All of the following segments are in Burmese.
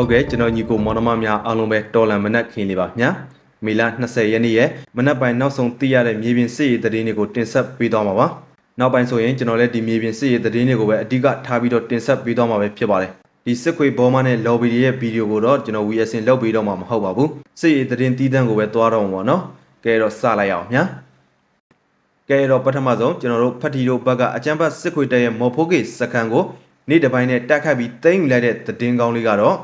ဟုတ်ကဲ့ကျွန်တော်ညီကိုမောင်နှမများအားလုံးပဲတော်လန်မနက်ခင်းလေးပါညာမေလ20ရက်နေ့ရဲ့မနက်ပိုင်းနောက်ဆုံးသိရတဲ့မြေပြင်စစ်ရေးသတင်းတွေကိုတင်ဆက်ပေးသွားမှာပါနောက်ပိုင်းဆိုရင်ကျွန်တော်လည်းဒီမြေပြင်စစ်ရေးသတင်းတွေကိုပဲအဓိကထားပြီးတော့တင်ဆက်ပေးသွားမှာပဲဖြစ်ပါတယ်ဒီစစ်ခွေဘောမနဲ့ lobby ရဲ့ဗီဒီယိုကိုတော့ကျွန်တော် VSN လောက်ပြီးတော့မှမဟုတ်ပါဘူးစစ်ရေးသတင်းတီးတန်းကိုပဲသွားတော့မှာပေါ့နော်ကဲတော့စလိုက်အောင်ညာကဲတော့ပထမဆုံးကျွန်တော်တို့ဖတ်တီတို့ဘက်ကအချမ်းဘတ်စစ်ခွေတက်ရဲ့မော်ဖိုးကေစကန်ကိုနေ့တစ်ပိုင်းနဲ့တက်ခတ်ပြီးတိမ့်ယူလိုက်တဲ့သတင်းကောင်းလေးကတော့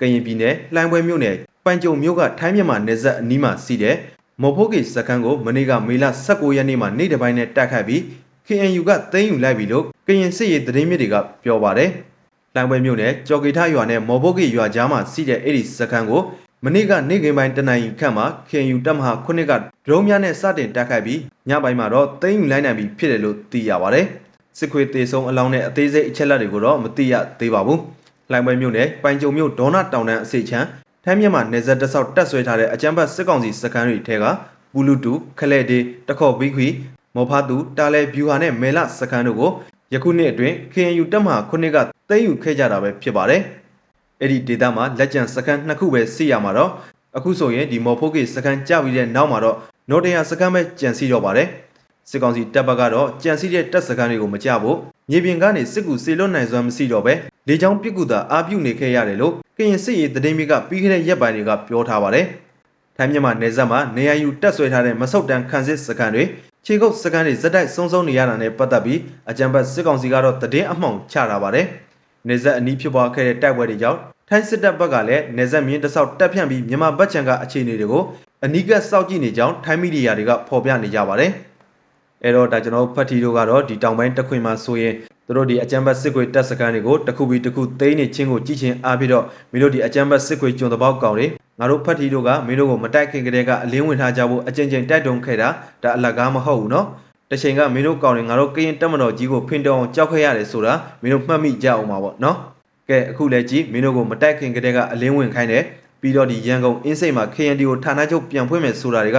ကရင်ပြည်နယ်လှိုင်းပွဲမြို့နယ်ပန်ကြုံမြို့ကထိုင်းမြန်မာနယ်စပ်အနီးမှာစီးတဲ့မော်ဖိုးကေစခန်းကိုမနေ့ကမေလ19ရက်နေ့မှာနေ့တစ်ပိုင်းနဲ့တက်ခတ်ပြီး KNU ကသိမ်းယူလိုက်ပြီလို့ကရင်စစ်ရေးသတင်းမြစ်တွေကပြောပါတယ်။လှိုင်းပွဲမြို့နယ်ကြော်ကေထရွာနဲ့မော်ဖိုးကေရွာကြားမှာစီးတဲ့အဲ့ဒီစခန်းကိုမနေ့ကနေ့ကင်းပိုင်းတနင်္ဂနွေခန့်မှာ KNU တပ်မဟာ9ကဒရုန်းများနဲ့စတင်တက်ခတ်ပြီးညပိုင်းမှာတော့သိမ်းယူလိုက်နိုင်ပြီဖြစ်တယ်လို့သိရပါတယ်။စစ်ခွေတေဆုံးအလောင်းနဲ့အသေးစိတ်အချက်အလက်တွေကိုတော့မသိရသေးပါဘူး။ လိုင်ပွဲမြို့နယ်ပိုင်ကြုံမြို့ဒေါနာတောင်တန်းအစိတ်ချမ်းထိုင်းမြန်မာနယ်စပ်တဆောက်တက်ဆွဲထားတဲ့အကြမ်းဖက်စစ်ကောင်စီစခန်းတွေထဲကပူလူတူခလဲဒေတခေါ်ဘီခွီမော်ဖာတူတာလဲဗျူဟာနဲ့မဲလစခန်းတို့ကိုယခုနှစ်အတွင်း KNU တပ်မဟာခုနှစ်ကသိမ်းယူခဲ့ကြတာပဲဖြစ်ပါတယ်။အဲ့ဒီဒေသမှာလက်ကျန်စခန်းနှစ်ခုပဲစီရမှာတော့အခုဆိုရင်ဒီမော်ဖိုးကေစခန်းကြပြီးတဲ့နောက်မှာတော့နော်တယာစခန်းပဲကြံစီတော့ပါတယ်။ စစ်ကောင်စီတပ်ဘက်ကတော့ကြံစည်တဲ့တပ်စခန်းတွေကိုမကြဖို့မြေပြင်ကနေစစ်ကူစေလွတ်နိုင်စွမ်းမရှိတော့ပဲလေကြောင်းပစ်ကူသာအားပြုနေခဲ့ရတယ်လို့ကရင်စစ်ရေးသတင်းမြစ်ကပြီးခဲ့တဲ့ရက်ပိုင်းတွေကပြောထားပါတယ်။ထိုင်းမြန်မာနယ်စပ်မှာနေရာယူတက်ဆွဲထားတဲ့မဆုတ်တန်းခန်းစစ်စခန်းတွေခြေကုပ်စခန်းတွေဇက်တိုက်စုံစုံနေရတာနဲ့ပတ်သက်ပြီးအကြံဖတ်စစ်ကောင်စီကတော့သတင်းအမှောင်ချထားပါတယ်။နယ်စပ်အနီးဖြစ်ပွားခဲ့တဲ့တိုက်ပွဲတွေကြောင့်ထိုင်းစစ်တပ်ဘက်ကလည်းနယ်စပ်မြင်းတဆောက်တက်ဖြန့်ပြီးမြန်မာဘက်ခြံကအခြေအနေတွေကိုအနီးကပ်စောင့်ကြည့်နေကြောင်းထိုင်းမီဒီယာတွေကဖော်ပြနေကြပါတယ်။ အဲ့တော့ဒါကျွန်တော်ဖတ်တီတို့ကတော့ဒီတောင်ပိုင်းတခွင်မှာဆိုရင်တို့ဒီအကြံဘတ်စစ်ခွေတက်စကန်တွေကိုတစ်ခုပြီးတစ်ခုသိမ်းနေချင်းကိုကြည့်ချင်းအားပြီးတော့မင်းတို့ဒီအကြံဘတ်စစ်ခွေကျွန်တပေါက်ကောင်တွေငါတို့ဖတ်တီတို့ကမင်းတို့ကိုမတိုက်ခင်ကတည်းကအလင်းဝင်ထားကြဖို့အကြင်ကြင်တိုက်တုံခဲ့တာဒါအလကားမဟုတ်ဘူးနော်တချိန်ကမင်းတို့ကောင်တွေငါတို့ကရင်တက်မတော်ကြီးကိုဖင်တောင်းကြောက်ခဲ့ရတယ်ဆိုတာမင်းတို့မှတ်မိကြအောင်ပါပေါ့နော်ကဲအခုလည်းကြည့်မင်းတို့ကိုမတိုက်ခင်ကတည်းကအလင်းဝင်ခိုင်းတယ်ပြီးတော့ဒီရန်ကုန်အင်းစိတ်မှာ KND ကိုဌာနချုပ်ပြန်ဖွင့်မယ်ဆိုတာတွေက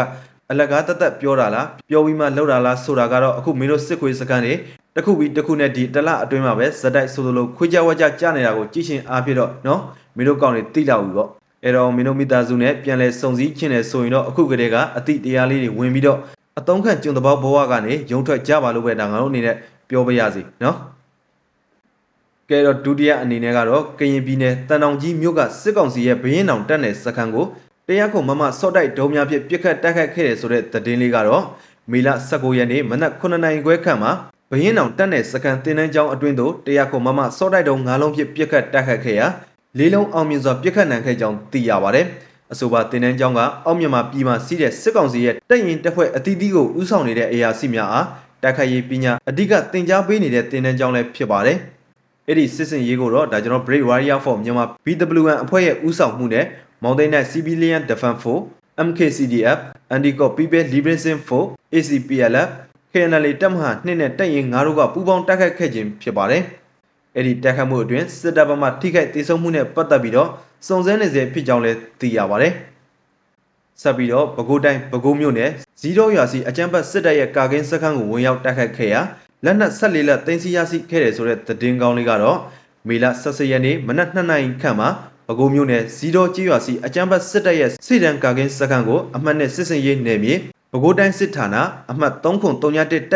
အလကားတသက်ပြောတာလားပြောပြီးမှလောက်တာလားဆိုတာကတော့အခုမင်းတို့စစ်ခွေးစကန်တွေတစ်ခုပြီးတစ်ခုနဲ့ဒီတလအတွင်းမှာပဲဇက်တိုက်ဆိုလိုခွေးကြဝါကြကြနေတာကိုကြည့်ရှင်အားဖြစ်တော့နော်မင်းတို့ကောင်းနေတိလောက်ပြီပေါ့အဲ့တော့မင်းတို့မိသားစုနဲ့ပြန်လဲစုံစည်းခြင်းနဲ့ဆိုရင်တော့အခုကတည်းကအတိတရားလေးတွေဝင်ပြီးတော့အတုံးခန့်ကျွန်းတပေါက်ဘဝကနေရုံထွက်ကြပါလို့ပဲဒါငါတို့အနေနဲ့ပြောပြရစီနော်ကဲတော့ဒုတိယအနေနဲ့ကတော့ကရင်ပြည်နယ်တန်တောင်ကြီးမြို့ကစစ်ကောင်စီရဲ့ဘရင်တောင်တက်နယ်စခန်းကို တရားခုံမမစော့တိုက်ဒုံများဖြင့်ပြစ်ခတ်တိုက်ခတ်ခဲ့တယ်ဆိုတဲ့သတင်းလေးကတော့မေလ19ရက်နေ့မနက်9နာရီခွဲခန့်မှာဘရင်တောင်တက်နယ်စခန်းတင်တန်းကျောင်းအတွင်းသို့တရားခုံမမစော့တိုက်ဒုံ၅လုံးဖြင့်ပြစ်ခတ်တိုက်ခတ်ခဲ့ရာလေးလုံးအောင်မြင်စွာပြစ်ခတ်နိုင်ခဲ့ကြောင်းသိရပါတယ်အဆိုပါတင်တန်းကျောင်းကအောက်မြန်မာပြည်မှာစီးတဲ့စစ်ကောင်စီရဲ့တပ်ရင်တပ်ဖွဲ့အသီးသီးကိုဥဆောင်နေတဲ့အရာစီများအားတိုက်ခိုက်ရေးပညာအဓိကတင် जा ပေးနေတဲ့တင်တန်းကျောင်းလည်းဖြစ်ပါတယ်အဲ့ဒီစစ်စင်ရေးကိုတော့ဒါကျွန်တော် Brave Warrior for မြန်မာ BWN အဖွဲ့ရဲ့ဥဆောင်မှုနဲ့ Mountain Night Civilian Defense Force MKCDF Antico People Liberation Force ACPLF KNL တပ်မဟာ2နဲ့တပ်ရင်9တို့ကပူးပေါင်းတိုက်ခိုက်ခဲ့ခြင်းဖြစ်ပါတယ်။အဲ့ဒီတိုက်ခိုက်မှုအတွင်းစစ်တပ်ဘက်မှထိခိုက်ဒေဆုံးမှုနဲ့ပတ်သက်ပြီးတော့စုံစမ်းနေစေဖြစ်ကြောင်းလည်းသိရပါတယ်။ဆက်ပြီးတော့ပဲခူးတိုင်းပဲခူးမြို့နယ်ဇီးတော့ရွာစီအကြမ်းဖက်စစ်တပ်ရဲ့ကာကင်းစခန်းကိုဝင်ရောက်တိုက်ခိုက်ခဲ့ရာလက်နက်ဆက်လေးလက်တင်စီရရှိခဲ့တယ်ဆိုတဲ့သတင်းကောင်းလေးကတော့မေလ14ရက်နေ့မနက်2နာရီခန့်မှာ ပဲခူးမြို့နယ်ဇီတော်ကြီးရွာစီအကြမ်းဖက်စစ်တပ်ရဲ့စိတံကာကင်းစခန်းကိုအမှတ်နဲ့စစ်စင်ရေးနယ်မြေပဲခူးတိုင်းစစ်ဌာနအမှတ်303တပ်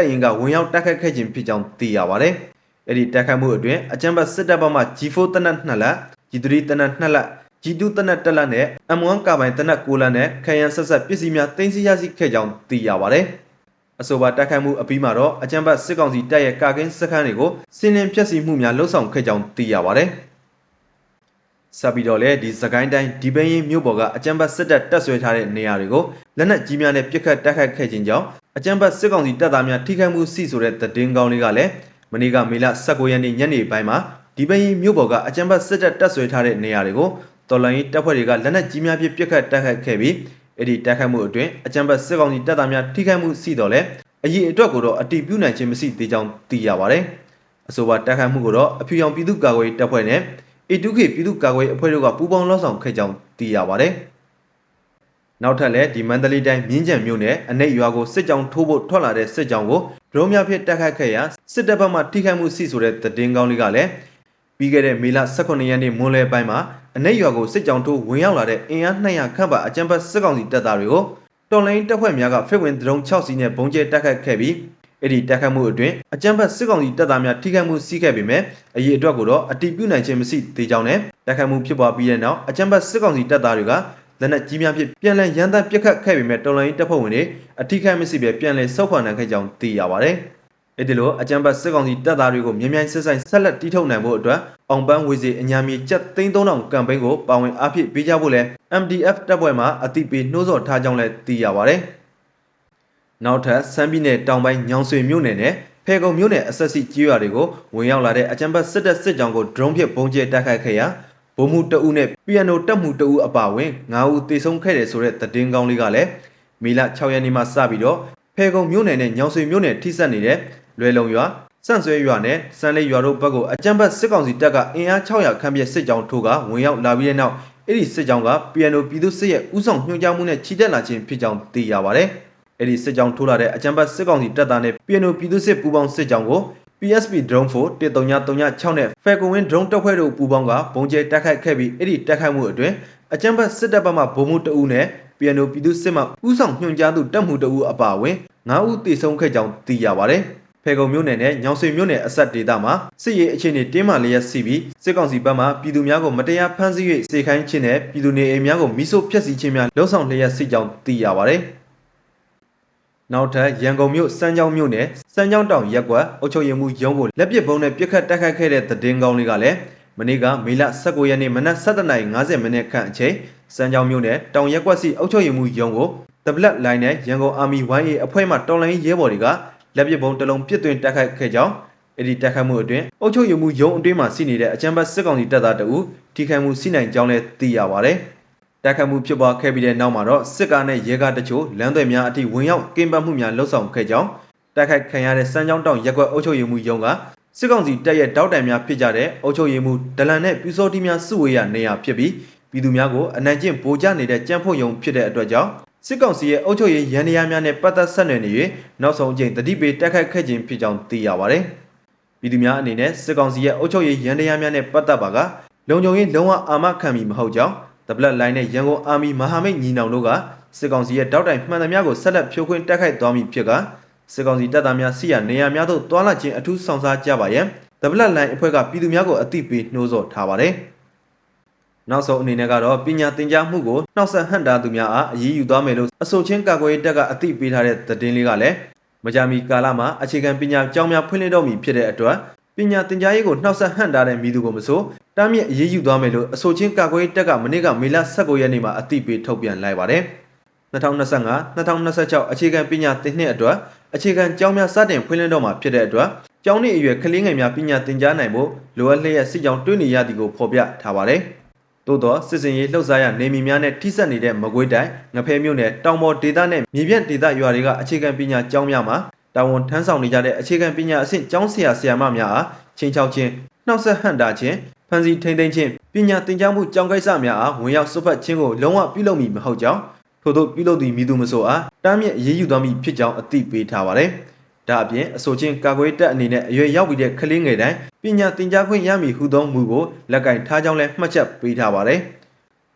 ရင်ကဝင်ရောက်တိုက်ခိုက်ခဲ့ခြင်းဖြစ်ကြောင်းသိရပါတယ်။အဲ့ဒီတိုက်ခိုက်မှုအတွင်းအကြမ်းဖက်စစ်တပ်ဘက်မှ G4 တနက်2လက် G3 တနက်2လက် G2 တနက်1လက်နဲ့ M1 ကာပိုင်တနက်9လက်နဲ့ခရန်ဆက်ဆက်ပစ္စည်းများတင်စီရရှိခဲ့ကြောင်းသိရပါတယ်။အဆိုပါတိုက်ခိုက်မှုအပြီးမှာတော့အကြံဖတ်စစ်ကောင်စီတပ်ရဲ့ကာကင်းစခန်းတွေကိုစင်းလင်းဖျက်ဆီးမှုများလှုပ်ဆောင်ခဲ့ကြောင်းသိရပါတယ်။ ဆက်ပြီးတော့လည်းဒီစကိုင်းတိုင်းဒီပင်းရင်မြို့ပေါ်ကအကြံဖတ်စစ်တပ်တက်ဆွဲထားတဲ့နေရာတွေကိုလက်နက်ကြီးများနဲ့ပစ်ခတ်တိုက်ခိုက်ခဲ့ခြင်းကြောင့်အကြံဖတ်စစ်ကောင်စီတပ်သားများထိခိုက်မှုစီဆိုတဲ့သတင်းကောင်းလေးကလည်းမနေ့ကမေလ19ရက်နေ့ညနေပိုင်းမှာဒီပင်းရင်မြို့ပေါ်ကအကြံဖတ်စစ်တပ်တက်ဆွဲထားတဲ့နေရာတွေကိုတော်လိုင်းတပ်ဖွဲ့တွေကလက်နက်ကြီးများဖြင့်ပစ်ခတ်တိုက်ခိုက်ခဲ့ပြီးအဲ့ဒီတိုက်ခိုက်မှုအတွင်းအကြံဖတ်စစ်ကောင်စီတပ်သားများထိခိုက်မှုစီတော့လဲအရေးအတွက်ကိုတော့အတိပြုနိုင်ခြင်းမရှိသေးကြောင်းသိရပါတယ်။အဆိုပါတိုက်ခိုက်မှုကိုတော့အဖြူရောင်ပြည်သူ့ကာကွယ်ရေးတပ်ဖွဲ့နဲ့ A2K ပြည်သူ့ကာကွယ်ရေးအဖွဲ့တို့ကပူးပေါင်းလှောက်ဆောင်ခဲ့ကြောင်းသိရပါတယ်။နောက်ထပ်လည်းဒီမန္တလေးတိုင်းမြင်းကြံမြို့နယ်အနိတ်ရွာကိုစစ်ကြောင်းထိုးဖို့ထွက်လာတဲ့စစ်ကြောင်းကိုဒရုန်းများဖြင့်တိုက်ခိုက်ခဲ့ရာစစ်တပ်ဘက်မှထိခိုက်မှုစီဆိုတဲ့သတင်းကောင်းလေးကလည်းပြီးခဲ့တဲ့မေလ18ရက်နေ့မွန်းလွဲပိုင်းမှာအနိတ်ရွာကိုစစ်ကြောင်းထိုးဝင်ရောက်လာတဲ့အင်အား200ခန့်ပါအကြမ်းဖက်စစ်ကောင်စီတပ်သားတွေကိုတော်လိုင်းတပ်ဖွဲ့များကဖိဝင်ဒရုန်း6စီးနဲ့ဘုံကျဲတိုက်ခတ်ခဲ့ပြီး အဲ့ဒီတိုက်ခတ်မှုအတွင်းအကြမ်းဖက်စစ်ကောင်စီတပ်သားများထိခိုက်မှုစီးခဲ့ပေမဲ့အရေးအတွက်ကိုတော့အတိပြုနိုင်ခြင်းမရှိသေးကြောင်းနဲ့တိုက်ခတ်မှုဖြစ်ပွားပြီးတဲ့နောက်အကြမ်းဖက်စစ်ကောင်စီတပ်သားတွေကလက်နက်ကြီးများဖြင့်ပြန်လည်ရန်တပ်ပစ်ခတ်ခဲ့ပေမဲ့တော်လိုင်းတပ်ဖွဲ့ဝင်တွေအထိခိုက်မရှိပဲပြန်လည်ဆုတ်ခွာနိုင်ခဲ့ကြောင်းသိရပါတယ်။အဲ့ဒီလိုအကြံပတ်စစ်ကောင်စီတပ်သားတွေကိုမြန်မြန်စစ်ဆိုင်ဆက်လက်တီးထုတ်နိုင်ဖို့အတွက်အောင်ပန်းဝေစီအညာမီကျပ်3000ကမ်ပိန်းကိုပါဝင်အားဖြည့်ပေးကြဖို့လဲ MDF တပ်ဖွဲ့မှအတိပေးနှိုးဆော်ထားကြောင်းလည်းသိရပါတယ်။ နောက်ထပ်စမ်းပြည်နယ်တောင်ပိုင်းညောင်ဆွေမြို့နယ်နဲ့ဖေကုံမြို့နယ်အဆက်စီကြီးရွာတွေကိုဝင်ရောက်လာတဲ့အကြံပတ်စစ်တပ်စစ်ကြောင်းကို drone ဖြင့်ပုံကျဲတိုက်ခိုက်ခဲ့ရာဗိုလ်မှူးတအုပ်နဲ့ပီယနိုတက်မှုတအုပ်အပါအဝင်9ဦးသေဆုံးခဲ့တယ်ဆိုတဲ့သတင်းကောင်းလေးကလည်းမေလ6ရက်နေ့မှစပြီးတော့ဖေကုံမြို့နယ်နဲ့ညောင်ဆွေမြို့နယ်ထိစပ်နေတဲ့လွယ်လုံရွာစန့်ဆွဲရွာနဲ့စံလေးရွာတို့ဘက်ကိုအကြမ်းဖက်စစ်ကောင်စီတပ်ကအင်အား600ခန့်ပြည့်စစ်ကြောင်းထိုးကဝင်ရောက်လာပြီးတဲ့နောက်အဲ့ဒီစစ်ကြောင်းက PNO ပြည်သူစစ်ရဲ့ဥဆောင်ညွှန်ကြားမှုနဲ့ချီတက်လာခြင်းဖြစ်ကြောင်းသိရပါတယ်။ အဲ့ဒီစစ်ကြောင်းထိုးလာတဲ့အကြမ်းဖက်စစ်ကောင်စီတပ်သားနဲ့ PNO ပြည်သူစစ်ပူးပေါင်းစစ်ကြောင်းကို PSP drone 4 13936နဲ့ Falcon Wing drone တပ်ဖွဲ့တို့ပူးပေါင်းကဘုံကျဲတိုက်ခိုက်ခဲ့ပြီးအဲ့ဒီတိုက်ခိုက်မှုအတွင်းအကြမ်းဖက်စစ်တပ်ဘက်မှဗိုလ်မှူးတအုပ်နဲ့ PNO ပြည်သူစစ်မှဥဆောင်ညွှန်ကြားသူတပ်မှုတအုပ်အပါအဝင်9ဦးသေဆုံးခဲ့ကြောင်းသိရပါတယ်။ဖေကုံမြို့နယ်နဲ့ညောင်ဆွေမြို့နယ်အဆက်ဒေသမှာစစ်ရေးအခြေအနေတင်းမာလျက်ရှိပြီးစစ်ကောင်စီဘက်မှပြည်သူများကိုမတရားဖမ်းဆီး၍စေခိုင်းခြင်းနဲ့ပြည်သူနေအိမ်များကိုမိဆို့ဖျက်ဆီးခြင်းများလှုံ့ဆော်လျက်ရှိကြောင်းသိရပါတယ်။ နောက်ထပ်ရန်ကုန်မြို့စမ်းချောင်းမြို့နယ်စမ်းချောင်းတောင်ရက်ကွက်အုပ်ချုပ်ရေးမှူးရုံးကိုလက်ပစ်ဗုံးနဲ့ပြစ်ခတ်တိုက်ခိုက်ခဲ့တဲ့သတင်းကောင်းလေးကလည်းမနေ့ကမေလ19ရက်နေ့မနက်7:50မိနစ်ခန့်အချိန်စမ်းချောင်းမြို့နယ်တောင်ရက်ကွက်စီအုပ်ချုပ်ရေးမှူးရုံးကိုတပလက်လိုင်းနဲ့ရန်ကုန်အာမီ YA အဖွဲ့မှတော်လိုင်းရဲဘော်တွေကလက်ပစ်ဗုံးတစ်လုံးပစ်သွင်းတိုက်ခိုက်ခဲ့ကြောင်းအဲ့ဒီတိုက်ခိုက်မှုအတွင်းအုပ်ချုပ်ရေးမှူးရုံးအတွင်းမှာရှိနေတဲ့အကြမ်းဖက်စစ်ကောင်စီတပ်သားတအူထိခိုက်မှုရှိနိုင်ကြောင်းလည်းသိရပါတယ်။ တိုက်ခိုက်မှုဖြစ်ပွားခဲ့ပြီးတဲ့နောက်မှာတော့စစ်ကားနဲ့ရဲကားတချို့လမ်းသွယ်များအထိဝင်ရောက်ကင်းပတ်မှုများလှုပ်ဆောင်ခဲ့ကြောင်းတိုက်ခိုက်ခံရတဲ့စမ်းချောင်းတောင်ရက်ကွက်အုပ်ချုပ်ရေးမှူးရုံးကစစ်ကောင်စီတပ်ရဲ့တောက်တိုင်များဖြစ်ကြတဲ့အုပ်ချုပ်ရေးမှူးဒလန်နဲ့ပြူစောတိများစုဝေးရနေရဖြစ်ပြီးပြည်သူများကိုအနိုင်ကျင့်ဗိုလ်ကျနေတဲ့ကြမ်းဖုတ်ယုံဖြစ်တဲ့အတွက်ကြောင့်စစ်ကောင်စီရဲ့အုပ်ချုပ်ရေးရန်တရားများနဲ့ပတ်သက်ဆက်နွယ်နေ၍နောက်ဆုံးအကြိမ်တတိပေတိုက်ခိုက်ခဲ့ခြင်းဖြစ်ကြောင်းသိရပါတယ်။ပြည်သူများအနေနဲ့စစ်ကောင်စီရဲ့အုပ်ချုပ်ရေးရန်တရားများနဲ့ပတ်သက်ပါကလုံခြုံရေးလုံးဝအာမခံမီမဟုတ်ကြောင်း တပလက်လိုင်းနဲ့ရန်ကုန်အာမီမဟာမိတ်ညီနောင်တို့ကစစ်ကောင်စီရဲ့တောက်တိုင်မှန်သမျှကိုဆက်လက်ဖြိုခွင်းတိုက်ခိုက်သွားမည်ဖြစ်ကစစ်ကောင်စီတပ်သားများစီရနေရာများသို့တွာလာခြင်းအထူးဆောင်စားကြပါရန်တပလက်လိုင်းအဖွဲ့ကပြည်သူများကိုအသိပေးနှိုးဆော်ထားပါတယ်။နောက်ဆုံးအနေနဲ့ကတော့ပညာသင်ကြားမှုကိုနှောက်ဆက်ဟန့်တာသူများအားအရေးယူသွားမယ်လို့အဆိုချင်းကာကွယ်ရေးတပ်ကအသိပေးထားတဲ့သတင်းလေးကလည်းမကြာမီကာလမှာအခြေခံပညာကျောင်းများဖွင့်လှစ်တော့မည်ဖြစ်တဲ့အတွက် ပညာသင်ကြားရေးကိုနှောက်ဆက်ဟန့်တာတဲ့မိသူကိုမဆိုတားမြစ်အရေးယူသွားမယ်လို့အဆိုချင်းကာကွယ်ရေးတပ်ကမနေ့ကမေလ19ရက်နေ့မှာအသိပေးထုတ်ပြန်လိုက်ပါတယ်။2025-2026အခြေခံပညာသင်နှစ်အတွက်အခြေခံကျောင်းများစတင်ဖွင့်လှစ်တော့မှာဖြစ်တဲ့အတွက်ကျောင်းနှင့်အရွယ်ကလေးငယ်များပညာသင်ကြားနိုင်ဖို့လိုအပ်လျက်စစ်ကြောင်းတွင်းနေရသည်ကိုဖော်ပြထားပါတယ်။သို့သောစစ်စင်ရေးလှုပ်ရှားရနေမီများနဲ့ထိစပ်နေတဲ့မကွေးတိုင်းငဖဲမြို့နယ်တောင်ပေါ်ဒေသနဲ့မြေပြန့်ဒေသရွာတွေကအခြေခံပညာကျောင်းများမှာ တာဝန်ထမ်းဆောင်နေကြတဲ့အခြေခံပညာအဆင့်ကျောင်းဆရာဆရာမများအားချင်းချောက်ခြင်းနှောက်ဆက်ဟန့်တာခြင်းဖန်စီထိမ့်သိမ်းခြင်းပညာသင်ကြားမှုကျောင်းကိစ္စများအားဝင်ရောက်စွတ်ဖက်ခြင်းကိုလုံးဝပြုလုပ်မည်မဟုတ်ကြောင်းထို့သောပြုလုပ်သည့်မိသူမဆိုအားတားမြစ်အရေးယူသွားမည်ဖြစ်ကြောင်းအသိပေးထားပါတယ်။ဒါအပြင်အဆိုချင်းကာကွယ်တပ်အနေနဲ့အရွယ်ရောက်ပြီးတဲ့ကလေးငယ်တိုင်းပညာသင်ကြားခွင့်ရမည်ဟုသောမူကိုလက်ကင်ထားကြောင်းလည်းမှတ်ချက်ပေးထားပါတယ်။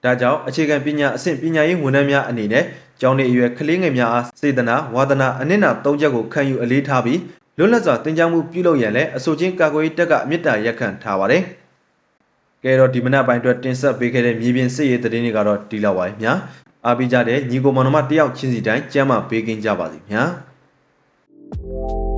ဒါကြောင့်အခြေခံပညာအဆင့်ပညာရေးဝန်ထမ်းများအနေနဲ့ကျောင်းနေအရွယ်ကလေးငယ်များအားစေတနာဝါသနာအနစ်နာ၃ချက်ကိုခံယူအလေးထားပြီးလွတ်လပ်စွာသင်ကြားမှုပြုလုပ်ရန်လည်းအဆိုချင်းကာကွယ်တပ်ကအမြင့်တာရက်ခံထားပါတယ်။ကဲတော့ဒီမနက်ပိုင်းအတွက်တင်ဆက်ပေးခဲ့တဲ့မြေပြင်စစ်ရေးသတင်းတွေကတော့ဒီလောက်ပါပဲညာအားပေးကြတဲ့ညီကိုမောင်နှမတယောက်ချင်းစီတိုင်းကျမ်းမာပေးကင်းကြပါစေညာ။